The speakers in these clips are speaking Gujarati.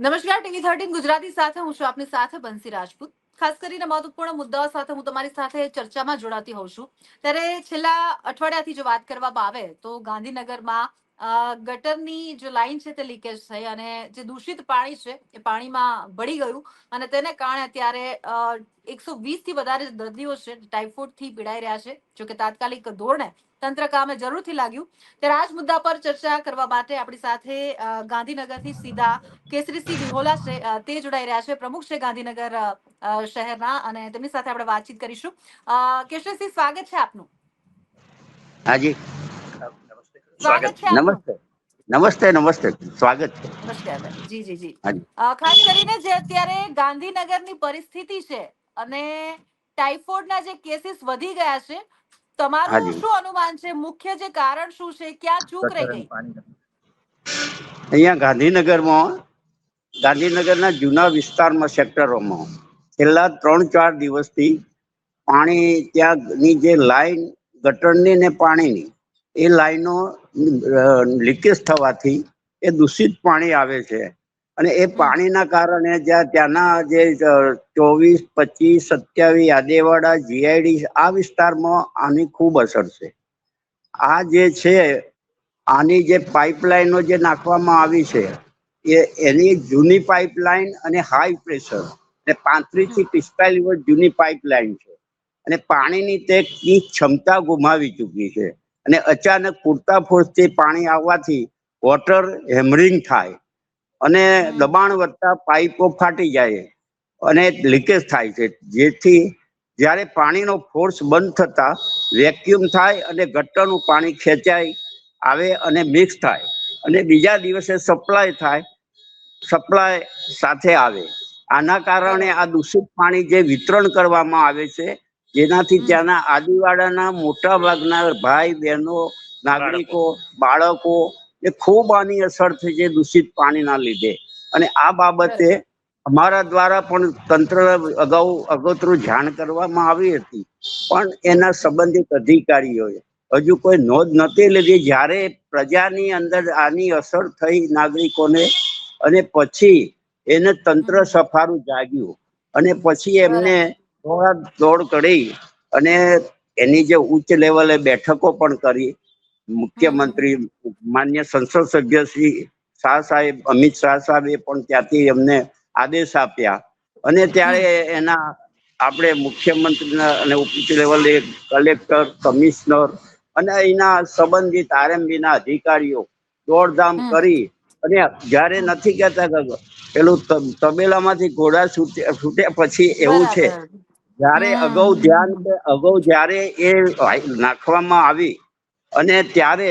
નમસ્કાર, ટીવી થર્ટીન ગુજરાતી સાથે હું છું આપની સાથે બંસી રાજપૂત. ખાસ કરીને મહત્વપૂર્ણ મુદ્દાઓ સાથે હું તમારી સાથે ચર્ચામાં જોડાતી હોઉં છું. ત્યારે છેલ્લા અઠવાડિયાથી જો વાત કરવામાં આવે તો ગાંધીનગરમાં ગટરની જે લાઈન છે તે લીકેજ થઈ અને જે દૂષિત પાણી છે એ પાણીમાં ભળી ગયું અને તેને કારણે અત્યારે એકસો વીસથી વધારે દર્દીઓ છે ટાઇફોઇડથી પીડાઈ રહ્યા છે. જો કે તાત્કાલિક ધોરણે તંત્ર કામે જરૂરથી લાગ્યું. ત્યારે આ જ મુદ્દા પર ચર્ચા કરવા માટે આપણી સાથે ગાંધીનગરથી સીધા કેસરીસિંહ વિહોલા છે તે જોડાઈ રહ્યા છે. પ્રમુખ છે ગાંધીનગર શહેરના અને તેમની સાથે આપણે વાતચીત કરીશું. કેસરીસિંહ સ્વાગત છે આપનું. હાજી. સ્વાગત છે નમસ્તે. નમસ્તે નમસ્તે. સ્વાગત છે. નમસ્કાર જી જી જી. ખાસ કરીને જે અત્યારે ગાંધીનગરની પરિસ્થિતિ છે અને ટાઇફોઇડના જે કેસીસ વધી ગયા છે તમારું શું અનુમાન છે? મુખ્ય જે કારણ શું છે? ક્યાં ચૂક રહી ગઈ? અહીંયા ગાંધીનગરમાં ગાંધીનગરના જૂના વિસ્તારમાં સેક્ટરોમાં છેલ્લા ત્રણ ચાર દિવસથી પાણી ત્યાંની જે લાઈન ગટરની ને પાણીની એ લાઈનો લીકેજ થવાથી એ દૂષિત પાણી આવે છે. અને એ પાણીના કારણે જ્યાં ત્યાંના જે ચોવીસ, પચીસ, સત્યાવીસ આદેવાડા જીઆઈડી આ વિસ્તારમાં આની ખૂબ અસર છે. આ જે છે, આની જે પાઇપલાઇનો જે નાખવામાં આવી છે, એ, એની જૂની પાઇપલાઇન અને હાઈ પ્રેશર ને પાંત્રીસથી પિસ્તાલીસ વર્ષ જૂની પાઇપલાઇન છે. અને પાણીની તે ક્ષમતા ગુમાવી ચૂકી છે. અને અચાનક પૂરતા ફોર્સથી પાણી આવવાથી વોટર હેમરિંગ થાય. અને દબાણ વધતા પાઇપો ફાટી જાય અને લીકેજ થાય છે. જેથી જ્યારે પાણીનો ફોર્સ બંધ થતા વેક્યુમ થાય અને ગટરનું પાણી ખેંચાય આવે અને મિક્સ થાય અને બીજા દિવસે સપ્લાય થાય, સપ્લાય સાથે આવે. આના કારણે આ દૂષિત પાણી જે વિતરણ કરવામાં આવે છે, જેનાથી ત્યાંના આદિવાડાના મોટા ભાગના ભાઈ બહેનો, નાગરિકો, બાળકો એ ખૂબ આની અસર થઈ છે દૂષિત પાણીના લીધે. અને આ બાબતે અમારા દ્વારા પણ તંત્ર અગાઉ અગોતરું જાણ કરવામાં આવી હતી. પણ એના સંબંધિત અધિકારીઓએ હજુ કોઈ નોંધ નથી લીધી. જ્યારે પ્રજાની અંદર આની અસર થઈ નાગરિકોને અને પછી એને તંત્ર સફારું જાગ્યું. અને પછી એમને દોડ કરી અને એની જે ઉચ્ચ લેવલે બેઠકો પણ કરી. મુખ્યમંત્રી માન્ય સંસદ સભ્ય શ્રી શાહ સાહેબ અમિત શાહ સાહેબે પણ ત્યાંથી અમને આદેશ આપ્યા. અને ત્યારે એના આપણે મુખ્યમંત્રીના અને ઉચ્ચ લેવલે કલેક્ટર કમિશનર અને એના સંબંધિત આરએમબી ના અધિકારીઓ દોડધામ કરી અને જ્યારે નથી કહેતા કે પેલું તબેલામાંથી ઘોડા છૂટ્યા પછી એવું છે. જ્યારે અગાઉ ધ્યાન અગાઉ જ્યારે એ નાખવામાં આવી અને ત્યારે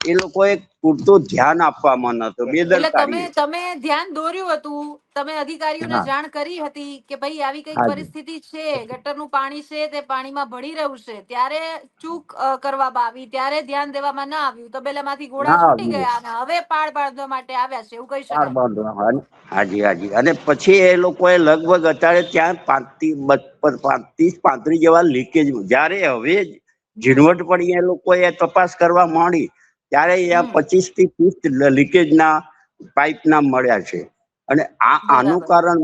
એ લોકોએ પૂરતું ધ્યાન આપવામાં નતું તમે બેદરકારી. તમે ધ્યાન દોર્યું હતું તમે અધિકારીઓને જાણ કરી હતી કે ભાઈ આવી કઈ પરિસ્થિતિ છે ગટરનું પાણી છે તે પાણીમાં ભળી રહ્યું છે ત્યારે ચૂક કરવામાં આવી ત્યારે ધ્યાન દેવામાં ના આવ્યું તબેલામાંથી ઘોડા ગોળા છૂટી ગયા અને હવે પાળ બાંધવા માટે આવ્યા છે એવું કહી શકાય. હાજી હાજી. અને પછી એ લોકોએ લગભગ અત્યારે ત્યાં પાંત્રીસ પાંત્રીસ પાંત્રીસ જેવા લીકેજ જ્યારે હવે ઝીણવટ પડી એ લોકોએ તપાસ કરવા માંડી ત્યારે એ પચીસથી ત્રીસ લીકેજના પાઇપના મળ્યા છે. અને આ આનું કારણ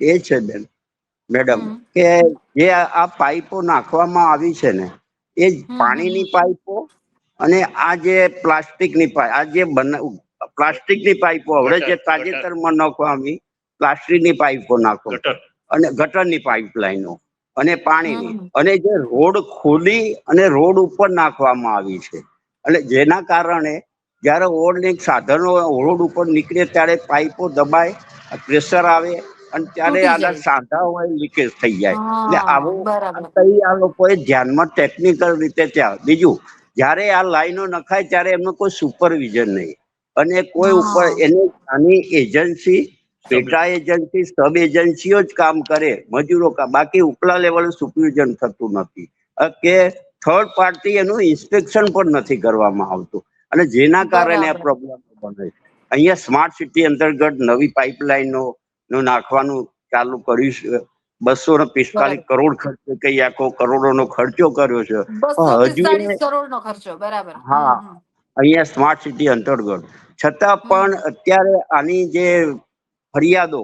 એ- છે બેન મેડમ કે જે આ પાઇપો નાખવામાં આવી છે ને એ પાણીની પાઇપો અને આ જે પ્લાસ્ટિકની પાઇપ આ જે પ્લાસ્ટિકની પાઇપો હવે જે તાજેતરમાં નાખવા આવી પ્લાસ્ટિકની પાઇપો નાખો. ગટર. અને ગટરની પાઇપલાઇનો. અને પાણીની. અને જે રોડ ખોલી અને રોડ ઉપર નાખવામાં આવી છે. એટલે જેના કારણે જ્યારે ઓવરલિંક સાધનો રોડ ઉપર નીકળે ત્યારે પાઇપો દબાય પ્રેશર આવે અને ત્યારે આના સાંધા હોય લીકેજ થઈ જાય. એટલે આવું કઈ આ લોકોએ ધ્યાનમાં ટેકનિકલ રીતે ત્યાં બીજું જ્યારે આ લાઈનો નખાય ત્યારે એમનું કોઈ સુપરવિઝન નહીં. અને કોઈ ઉપર એની આની એજન્સી પેટા એજન્સી સબ એજન્સીઓ જ કામ કરે. મજૂરો કામ બાકી ઉપલા લેવલે સુપરવિઝન થતું નથી. કે થર્ડ પાર્ટી એનું ઇન્સ્પેક્શન પણ નથી કરવામાં આવતું. અને જેના કારણે આ પ્રોબ્લેમ બને છે. અહીંયા સ્માર્ટ સિટી અંતર્ગત નવી પાઇપલાઇનો નું નાખવાનું ચાલુ કર્યું છે. બસો ને પિસ્તાલીસ કરોડ ખર્ચો કઈ આખો કરોડોનો ખર્ચો કર્યો છે. હજુ ખર્ચો બરાબર. હા. અહીંયા સ્માર્ટ સિટી અંતર્ગત. છતાં પણ અત્યારે આની જે ફરિયાદો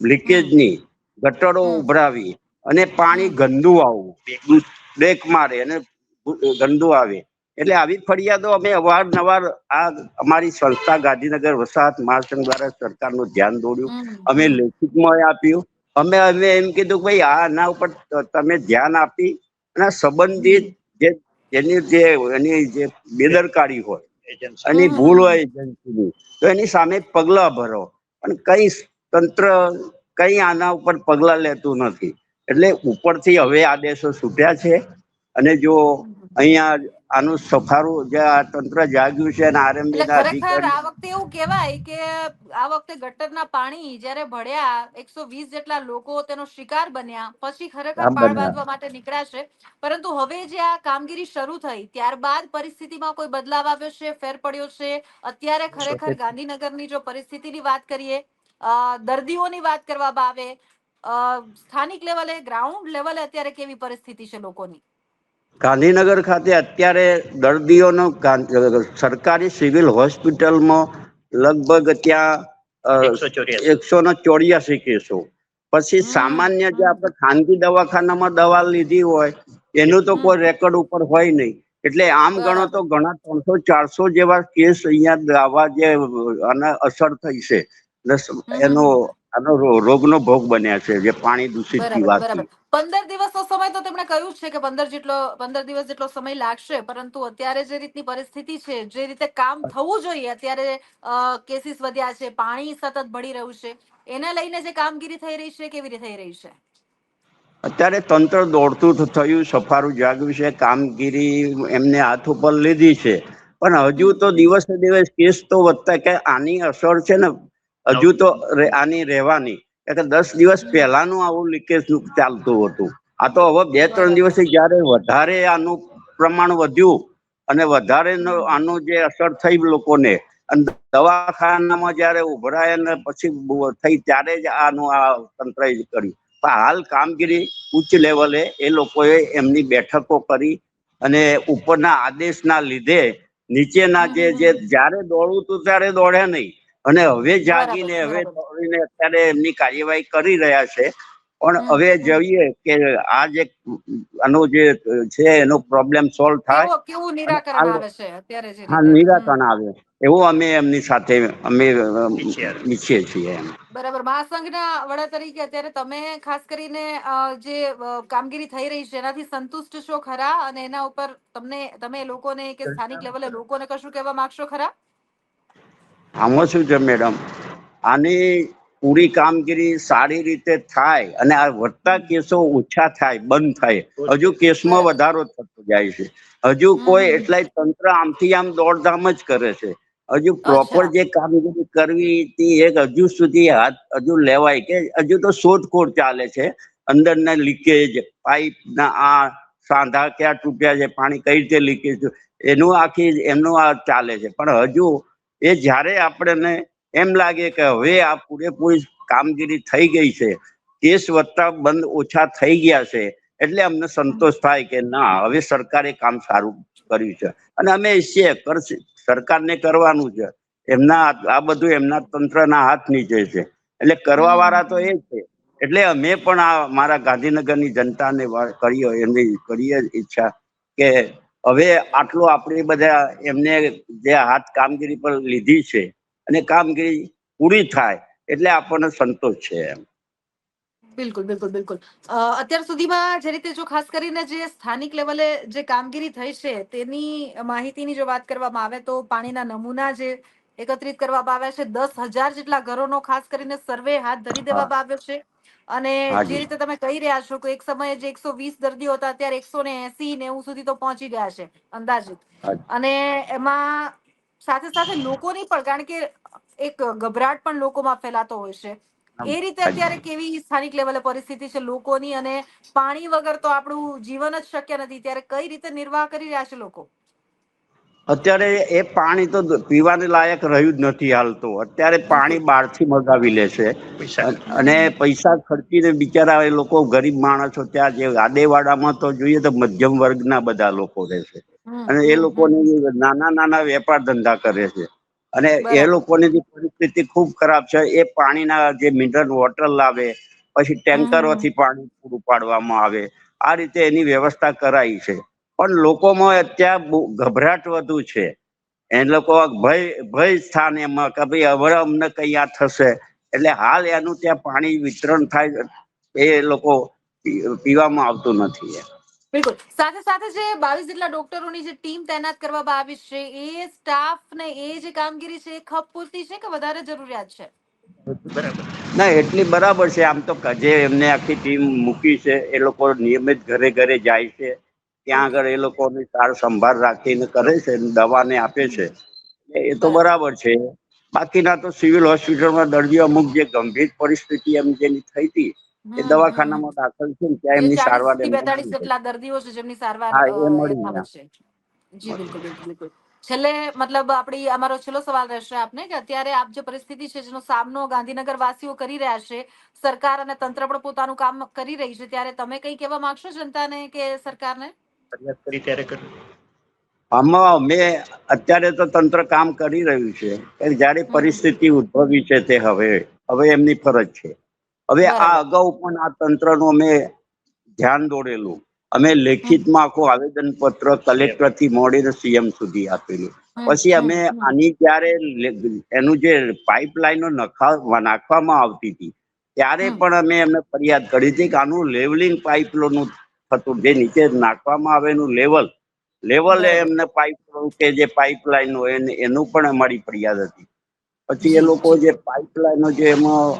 લીકેજની ગટરો ઉભરાવી અને પાણી ગંદુ આવવું બ્રેક મારે અને ગંદુ આવે. એટલે આવી ફરિયાદો અમે અવારનવાર આ અમારી સંસ્થા ગાંધીનગર વસાહત મહાસંઘ દ્વારા સરકારનું ધ્યાન દોડ્યું અમે. લેખિતમાં આપ્યું. અમે અમે એમ કીધું કે ભાઈ આના ઉપર તમે ધ્યાન આપી અને સંબંધિત જે જેની જે એની જે બેદરકારી હોય એની ભૂલ. હોય એજન્સીની તો એની સામે પગલા ભરો. પણ કઈ તંત્ર કઈ આના ઉપર પગલા લેતું નથી. એટલે ઉપરથી હવે આદેશો છૂટ્યા છે અને જો અહીંયા આનું સફારું જે આ તંત્ર જાગ્યું છે અને આરએમબી ના અધિકારી આ વખતે એવું કહેવાય કે આ વખતે ગટરના પાણી જ્યારે ભળ્યા એકસો વીસ જેટલા લોકો તેનો શિકાર બન્યા પછી ખરેખર પાળ બાંધવા માટે નીકળ્યા છે. પરંતુ હવે જે આ કામગીરી શરૂ થઈ ત્યારબાદ પરિસ્થિતિમાં કોઈ બદલાવ આવ્યો છે ફેર પડ્યો છે? અત્યારે ખરેખર ગાંધીનગરની જો પરિસ્થિતિની વાત કરીએ દર્દીઓની વાત કરવામાં આવે સ્થાનિક લેવલે ગ્રાઉન્ડ લેવલે અત્યારે કેવી પરિસ્થિતિ છે લોકોની? ગાંધીનગર ખાતે અત્યારે દર્દીઓનો સરકારી સિવિલ હોસ્પિટલમાં લગભગ ત્યાં એકસો ને ચોર્યાસી કેસો. પછી સામાન્ય જે આપણે ખાનગી દવાખાનામાં દવા લીધી હોય એનું તો કોઈ રેકોર્ડ ઉપર હોય નહીં. એટલે આમ ગણો તો ઘણા ત્રણસો ચારસો જેવા કેસ અહીંયા દવા જે અસર થઈ છે. એનો. આનો રોગનો ભોગ બન્યા છે જે પાણી દૂષિત પીવાથી બરાબર. પંદર દિવસનો સમય તો તેમણે કહ્યું છે કે પંદર જેટલો પંદર દિવસ જેટલો સમય લાગશે પરંતુ અત્યારે જે રીતની પરિસ્થિતિ છે જે રીતે કામ થવું જોઈએ અત્યારે કેસીસ વધ્યા છે પાણી સતત ભળી રહ્યું છે એને લઈને જે કામગીરી થઈ રહી છે કેવી રીતે થઈ રહી છે? અત્યારે તંત્ર દોડતું થયું સફારું જાગ્યું છે કામગીરી એમને હાથ ઉપર લીધી છે. પણ હજુ તો દિવસે દિવસ કેસ તો વધતા કે આની અસર છે ને હજુ તો આની રહેવાની. એટલે દસ દિવસ પહેલાનું આવું લીકેજ ચાલતું હતું. આ તો હવે બે, ત્રણ દિવસ જ્યારે વધારે આનું પ્રમાણ વધ્યું અને વધારે આનું જે અસર થઈ લોકોને, અને દવાખાનામાં જ્યારે ઉભરાય અને પછી થઈ ત્યારે જ આનું આ તંત્રએ કર્યું. પણ હાલ કામગીરી ઉચ્ચ લેવલે એ લોકોએ એમની બેઠકો કરી અને ઉપરના આદેશના લીધે નીચેના જે જે જ્યારે દોડવું હતું ત્યારે દોડ્યા નહીં. અને હવે જાગીને હવે દોડીને અત્યારે એમની કાર્યવાહી કરી રહ્યા છે. પણ હવે. જોઈએ કે આ જે આનો જે છે એનો પ્રોબ્લેમ સોલ્વ થાય. કેવું નિરાકરણ આવે છે? અત્યારે જે હા નિરાકરણ આવે. એવું અમે એમની સાથે અમે ઈચ્છીએ. છીએ એમ. બરાબર. મહાસંઘના વડા તરીકે અત્યારે તમે ખાસ કરીને જે કામગીરી થઈ રહી છે એનાથી સંતુષ્ટ છો ખરા? અને એના ઉપર તમને તમે લોકોને કે સ્થાનિક લેવલે લોકોને કશું કહેવા માંગશો ખરા? આમાં શું છે મેડમ? આની પૂરી કામગીરી સારી રીતે થાય અને આ વધતા કેસો ઓછા થાય બંધ થાય. હજુ કેસમાં વધારો થતો જાય છે. હજુ કોઈ એટલે તંત્ર આમથી આમ દોડધામ જ કરે છે. હજુ પ્રોપર જે કામગીરી કરવી હતી એક હજુ સુધી હાથ હજુ લેવાય કે હજુ તો શોધખોળ ચાલે છે. અંદરના લીકેજ પાઇપના આ સાંધા ક્યાં તૂટ્યા છે પાણી કઈ રીતે લીકેજ એનું આખી એમનું આ ચાલે છે. પણ હજુ એ જ્યારે આપણને એમ લાગે કે હવે આ પૂરેપૂરી કામગીરી થઈ ગઈ છે, કેસ વધતા બંધ ઓછા થઈ ગયા છે, એટલે અમને સંતોષ થાય કે ના, હવે સરકારે કામ સારું કર્યું છે. અને અમે છીએ કરશે, સરકારને કરવાનું છે. એમના આ બધું એમના તંત્રના હાથ નીચે છે. એટલે કરવા વાળા તો એ છે. એટલે અમે પણ આ મારા ગાંધીનગરની જનતાને કરીએ, એમની કરીએ ઈચ્છા કે હવે આટલો આપણે બધા એમને જે હાથ કામગીરી પર લીધી છે અને કામગીરી પૂરી થાય એટલે આપણને સંતોષ છે એમ. બિલકુલ બિલકુલ બિલકુલ. અત્યાર સુધીમાં જે રીતે જો ખાસ કરીને જે સ્થાનિક લેવલે જે કામગીરી થઈ છે તેની માહિતીની જો વાત કરવામાં આવે તો પાણીના નમૂના જે એકત્રિત કરવામાં આવ્યા છે દસ હજાર જેટલા ઘરોનો ખાસ કરીને સર્વે હાથ ધરી દેવામાં આવ્યો છે. અને જે રીતે તમે કહી રહ્યા છો કે એક સમયે જે એકસો વીસ દર્દીઓ હતા અત્યારે એકસો ને એસી નેવું સુધી તો પહોંચી ગયા છે અંદાજિત. અને એમાં સાથે સાથે લોકોની પણ કારણ કે એક ગભરાટ પણ લોકોમાં ફેલાતો હોય છે. એ રીતે અત્યારે કેવી સ્થાનિક લેવલે પરિસ્થિતિ છે લોકોની અને પાણી વગર તો આપણું જીવન જ શક્ય નથી. ત્યારે કઈ રીતે નિર્વાહ કરી રહ્યા છે લોકો? અત્યારે એ પાણી તો પીવાને લાયક રહ્યું જ નથી હાલ તો. અત્યારે પાણી બહારથી મગાવી લે છે. અને પૈસા ખર્ચીને બિચારા એ લોકો ગરીબ માણસો ત્યાં જે આદેવાડામાં તો જોઈએ તો મધ્યમ વર્ગના બધા લોકો રહે છે. અને એ લોકોને નાના નાના વેપાર ધંધા કરે છે. અને એ લોકોની જે પરિસ્થિતિ ખૂબ ખરાબ છે એ પાણીના જે મિનરલ વોટર લાવે પછી ટેન્કરોથી પાણી પૂરું પાડવામાં આવે આ રીતે એની વ્યવસ્થા કરાઈ છે. પણ લોકોમાં અત્યારે ગભરાટ વધુ છે. એ લોકો ભય ભય સ્થાન એમાં કે ભાઈ હવે અમને કઈ આ થશે. એટલે હાલ એનું ત્યાં પાણી વિતરણ થાય એ લોકો પીવામાં આવતું નથી બિલકુલ. સાથે સાથે જે બાવીસ જેટલા ડોક્ટરોની જે ટીમ તૈનાત કરવામાં આવી છે એ સ્ટાફ ને એ જે કામગીરી છે એ ખપ પૂરતી છે કે વધારે જરૂરિયાત છે? બરાબર ના એટલી બરાબર છે. આમ તો જે એમને આખી ટીમ મૂકી છે એ લોકો નિયમિત ઘરે ઘરે જાય છે. ત્યાં આગળ એ લોકોની સાર સંભાળ રાખીને કરે છે દવાને આપે છે. એ તો બરાબર. છે. બાકીના તો સિવિલ હોસ્પિટલમાં દર્દીઓ અમુક જે ગંભીર પરિસ્થિતિ એમ જેની થઈ હતી એ દવાખાનામાં દાખલ છે ત્યાં એમની સારવાર 40 થી એમને બેતાળીસ મળી જેટલા દર્દીઓ છે જેમની સારવાર હા, એ મળી જી બિલકુલ બિલકુલ બિલકુલ. છેલ્લે મતલબ આપણી અમારો છેલ્લો સવાલ રહેશે આપને કે અત્યારે આપ જે પરિસ્થિતિ છે જેનો સામનો ગાંધીનગર વાસીઓ કરી રહ્યા છે સરકાર અને તંત્ર પણ પોતાનું કામ કરી રહી છે ત્યારે તમે કઈ કહેવા માંગશો જનતાને કે સરકારને? ફરિયાદ કરી ત્યારે કર્યું આમાં મેં અત્યારે તો તંત્ર કામ કરી રહ્યું છે કે જ્યારે પરિસ્થિતિ ઉદ્ભવી છે તે હવે હવે એમની ફરજ છે. હવે આ અગાઉ પણ આ તંત્રનો મેં ધ્યાન દોરેલું. અમે લેખિતમાં આખું આવેદન પત્ર કલેક્ટરથી મોડીને સીએમ સુધી આપેલું. પછી અમે આની જ્યારે એનું જે પાઇપલાઈનો નખા નાખવામાં આવતી હતી ત્યારે પણ અમે એમને ફરિયાદ કરી હતી કે આનું લેવલિંગ પાઇપનું થતું જે નીચે નાખવામાં આવેલું લેવલ લેવલે એમને પાઇપ કે જે પાઇપલાઈન હોય એને- એનું પણ અમારી ફરિયાદ હતી. પછી એ લોકો જે પાઇપલાઈનો જે એમાં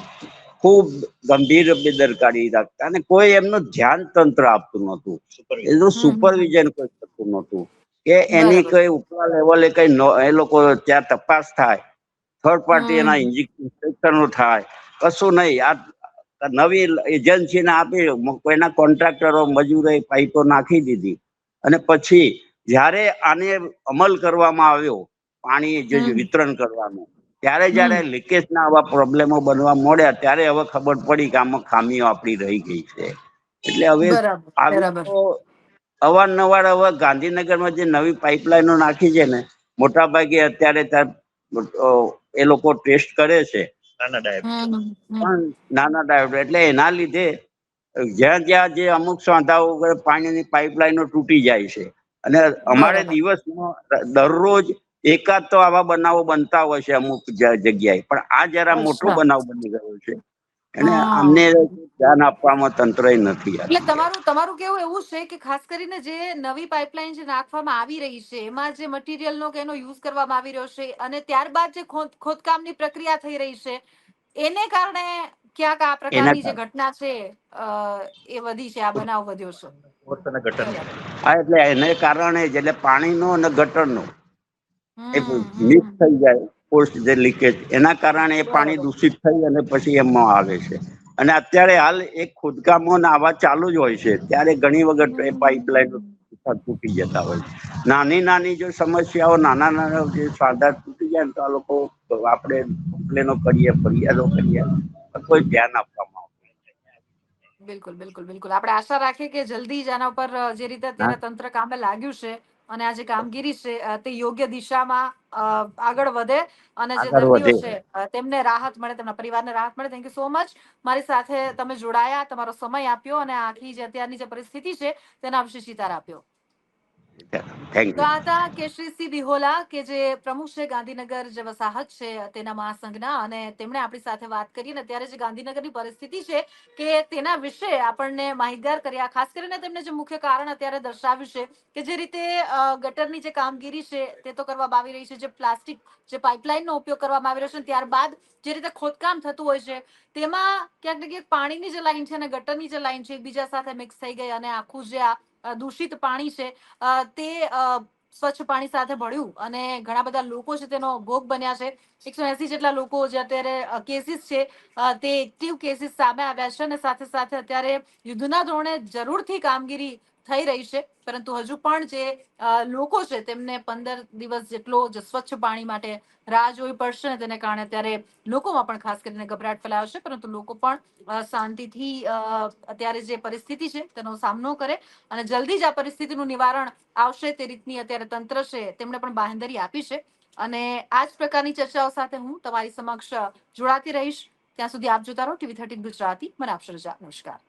ખૂબ ગંભીર બેદરકારી રાખતા અને કોઈ એમનું ધ્યાન તંત્ર આપતું નહોતું. એનું સુપરવિઝન કોઈ થતું નહોતું. કે એની. કઈ ઉપલા લેવલે કઈ એ લોકો ત્યાં તપાસ થાય. થર્ડ પાર્ટી એના. ઇન્જેક્શનો થાય. કશું નહીં. આ નવી એજન્સીને આપી કોઈના કોન્ટ્રાક્ટરો મજૂરે પાઇપો નાખી દીધી. અને પછી જ્યારે આને અમલ કરવામાં આવ્યો પાણી જે વિતરણ કરવાનું ત્યારે. જ્યારે લીકેજના આવા પ્રોબ્લેમો બનવા મળ્યા ત્યારે હવે ખબર પડી કે આમાં ખામીઓ આપણી રહી ગઈ છે. એટલે હવે અવારનવાર હવે ગાંધીનગરમાં જે નવી પાઇપલાઇનો નાખી છે ને મોટા ભાગે અત્યારે ત્યાં એ લોકો ટેસ્ટ કરે છે. નાના ડાયાબિટીસ. પણ નાના ડાયોડ એટલે એના લીધે જ્યાં જ્યાં જે અમુક સાંધાઓ ઉપર પાણીની પાઇપલાઈનો તૂટી જાય છે. અને અમારે. દિવસમાં દરરોજ એકાદ તો આવા બનાવો બનતા હોય છે અમુક જગ્યાએ. પણ આ જરા મોટો બનાવ બની ગયો છે. અને અમને ધ્યાન આપવામાં તંત્ર નથી એટલે તમારું તમારું કેવું એવું છે કે ખાસ કરીને જે નવી પાઇપલાઇન જે નાખવામાં આવી રહી છે એમાં જે મટીરિયલનો કે એનો યુઝ કરવામાં આવી રહ્યો છે અને ત્યારબાદ જે ખોદ ખોદકામની પ્રક્રિયા થઈ રહી છે એને કારણે ક્યાંક આ પ્રકારની જે ઘટના છે એ વધી છે આ બનાવ વધ્યો છે? ગટરની. હા એટલે એને કારણે એટલે પાણીનો અને ગટરનો. એ મિક્સ થઈ જાય. પોસ્ટ જે લીકેજ એના કારણે એ પાણી દૂષિત થઈ અને પછી એમાં આવે છે. અને અત્યારે હાલ એક ખોદકામો આવા ચાલુ જ હોય છે. ત્યારે ઘણી વખત એ પાઇપલાઇન તૂટી જતા હોય છે. નાની નાની જો સમસ્યાઓ નાના નાના જે સાંધા તૂટી જાય ને તો આ લોકો આપણે કમ્પ્લેનો કરીએ ફરિયાદો કરીએ કોઈ ધ્યાન આપવામાં બિલકુલ બિલકુલ બિલકુલ. આપણે આશા રાખીએ કે જલ્દી જ આના ઉપર જે રીતે અત્યારે તંત્ર કામે લાગ્યું છે અને આ જે કામગીરી છે તે યોગ્ય દિશામાં આગળ વધે અને જે દર્દીઓ છે તેમને રાહત મળે તેમના પરિવારને રાહત મળે. થેન્ક યુ સો મચ મારી સાથે તમે જોડાયા તમારો સમય આપ્યો અને આખી જે અત્યારની જે પરિસ્થિતિ છે તેના વિશે ચિતાર આપ્યો. થેન્ક યુ હતા કે જે પ્રમુખ છે ગાંધીનગર જે વસાહત છે તેના મહાસંઘના અને તેમણે આપણી સાથે વાત કરી અને અત્યારે જે ગાંધીનગરની પરિસ્થિતિ છે કે તેના વિશે આપણને માહિતગાર કર્યા, ખાસ કરીને તેમને જે મુખ્ય કારણ અત્યારે દર્શાવ્યું છે કે જે રીતે ગટરની જે કામગીરી છે તે તો કરવામાં આવી રહી છે, જે પ્લાસ્ટિક, જે પાઇપલાઇનનો ઉપયોગ કરવામાં આવી રહ્યો છે ત્યારબાદ જે રીતે ખોદકામ થતું હોય છે, તેમાં ક્યાંક ને ક્યાંક પાણીની જે લાઈન છે અને ગટરની જે લાઈન છે એકબીજા સાથે મિક્સ થઈ ગઈ અને આખું જે આ દૂષિત પાણી છે. તે સ્વચ્છ પાણી સાથે ભળ્યું અને ઘણા બધા લોકો છે તેનો ભોગ બન્યા છે. એકસો એસી જેટલા લોકો જે અત્યારે કેસીસ છે તે એક્ટિવ કેસીસ સામે આવ્યા છે અને સાથે સાથે અત્યારે યુદ્ધના ધોરણે જરૂરથી કામગીરી થઈ રહી છે. પરંતુ હજુ પણ જે લોકો છે તેમને પંદર દિવસ જેટલો જે સ્વચ્છ પાણી માટે રાહ જોવી પડશે ને તેને કારણે અત્યારે લોકોમાં પણ ખાસ કરીને ગભરાટ ફેલાયો છે. પરંતુ લોકો પણ શાંતિથી અત્યારે જે પરિસ્થિતિ છે તેનો સામનો કરે અને જલ્દી જ આ પરિસ્થિતિનું નિવારણ આવશે તે રીતની અત્યારે તંત્ર છે તેમણે પણ બાંહેધરી આપી છે. અને આ જ પ્રકારની ચર્ચાઓ સાથે હું તમારી સમક્ષ જોડાતી રહીશ. ત્યાં સુધી આપ જોતા રહો. TV thirteen Gujarati. મને આપશો રજા. નમસ્કાર.